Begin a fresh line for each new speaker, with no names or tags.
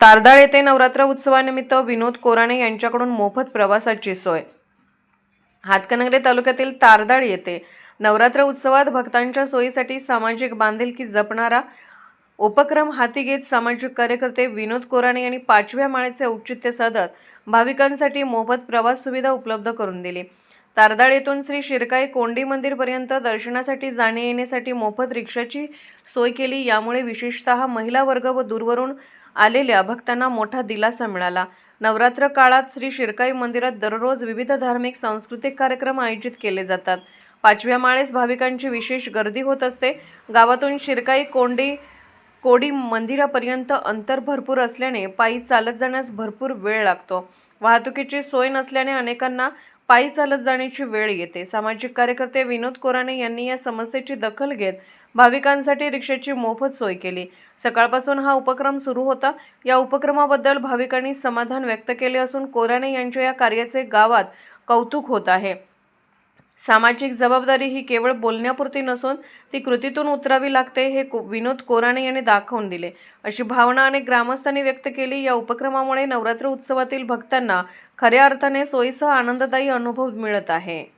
तारदाळ येथे नवरात्र उत्सवानिमित्त विनोद कोराणे यांच्याकडून मोफत प्रवासाची सोय. हातकणंगले तालुक्यातील तारदाळ येथे नवरात्र उत्सवात भक्तांच्या सोयीसाठी सामाजिक बांधिलकी जपणारा उपक्रम हाती घेत सामाजिक कार्यकर्ते विनोद कोराणे यांनी पाचव्या माळेचे औचित्य साधत भाविकांसाठी मोफत प्रवास सुविधा उपलब्ध करून दिली. तारदाळ येथून श्री शिरकाई कोंडी मंदिरपर्यंत दर्शनासाठी जाणे येण्यासाठी मोफत रिक्षाची सोय केली. यामुळे विशेषतः महिला वर्ग व दूरवरून आलेल्या भक्तांना मोठा दिलासा मिळाला. नवरात्र काळात श्री शिरकाई मंदिरात दररोज विविध धार्मिक सांस्कृतिक कार्यक्रम आयोजित केले जातात. पाचव्या माळेस भाविकांची विशेष गर्दी होत असते. गावातून शिरकाई कोंडी कोडी मंदिरापर्यंत अंतर भरपूर असल्याने पायी चालत जाण्यास भरपूर वेळ लागतो. वाहतुकीची सोय नसल्याने अनेकांना पायी चालत जाण्याची वेळ येते. सामाजिक कार्यकर्ते विनोद कोराणे यांनी या समस्येची दखल घेत भाविकांसाठी रिक्षेची मोफत सोय केली. सकाळपासून हा उपक्रम सुरू होता. या उपक्रमाबद्दल भाविकांनी समाधान व्यक्त केले असून कोराणे यांच्या या कार्याचे गावात कौतुक होत आहे. सामाजिक जबाबदारी ही केवळ बोलण्यापुरती नसून ती कृतीतून उतरावी लागते हे को- विनोद कोराणे यांनी दाखवून दिले. अशी भावना अनेक ग्रामस्थांनी व्यक्त केली. या उपक्रमामुळे नवरात्र उत्सवातील भक्तांना खऱ्या अर्थाने सोयीसह आनंददायी अनुभव मिळत आहे.